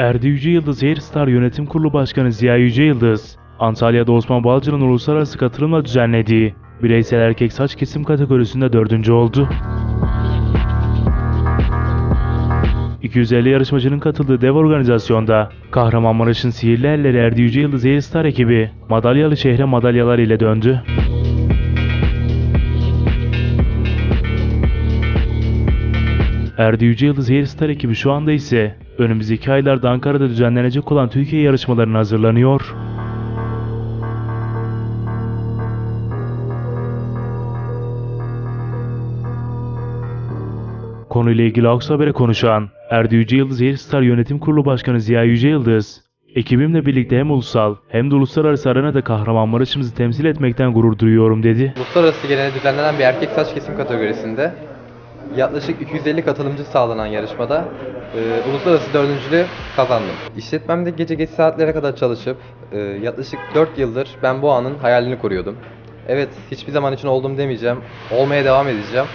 Erdi Yüce Yıldız Airstar Yönetim Kurulu Başkanı Ziya Yüce Yıldız, Antalya'da Osman Balcı'nın uluslararası katılımla düzenlediği bireysel erkek saç kesim kategorisinde dördüncü oldu. 250 yarışmacının katıldığı dev organizasyonda Kahramanmaraş'ın sihirli elleri Erdi Yüce Yıldız Airstar ekibi madalyalı şehre madalyalar ile döndü. Erdi Yüce Yıldız Airstar ekibi şu anda ise önümüzdeki aylarda Ankara'da düzenlenecek olan Türkiye yarışmalarına hazırlanıyor. Konuyla ilgili Aks Haber'e konuşan Erdi Yüce Yıldız Airstar Yönetim Kurulu Başkanı Ziya Yüce Yıldız, ekibimle birlikte hem ulusal hem de uluslararası arenada Kahramanmaraş'ımızı temsil etmekten gurur duyuyorum dedi. Uluslararası geleneğe düzenlenen bir erkek saç kesim kategorisinde yaklaşık 250 katılımcı sağlanan yarışmada e, uluslararası dördüncülüğü kazandım. İşletmemde gece geç saatlere kadar çalışıp e, yaklaşık 4 yıldır ben bu anın hayalini kuruyordum. Evet hiçbir zaman için oldum demeyeceğim. Olmaya devam edeceğim.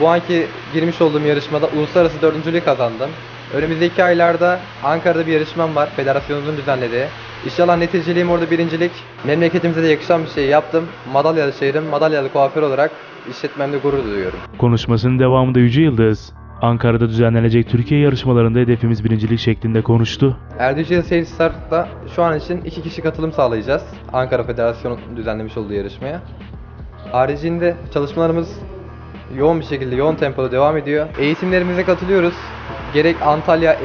Bu anki girmiş olduğum yarışmada uluslararası dördüncülüğü kazandım. Önümüzdeki aylarda Ankara'da bir yarışmam var. Federasyonumuzun düzenlediği. İnşallah neticeliğim orada birincilik. Memleketimize de yakışan bir şey yaptım. Madalyalı şehrim, madalyalı kuaför olarak işletmemde gurur duyuyorum. Konuşmasının devamında Yüce Yıldız, Ankara'da düzenlenecek Türkiye yarışmalarında hedefimiz birincilik şeklinde konuştu. Erdücel Seyircisar'da şu an için iki kişi katılım sağlayacağız. Ankara Federasyonu düzenlemiş olduğu yarışmaya. Haricinde çalışmalarımız yoğun bir şekilde, yoğun tempoda devam ediyor. Eğitimlerimize katılıyoruz. Gerek Antalya,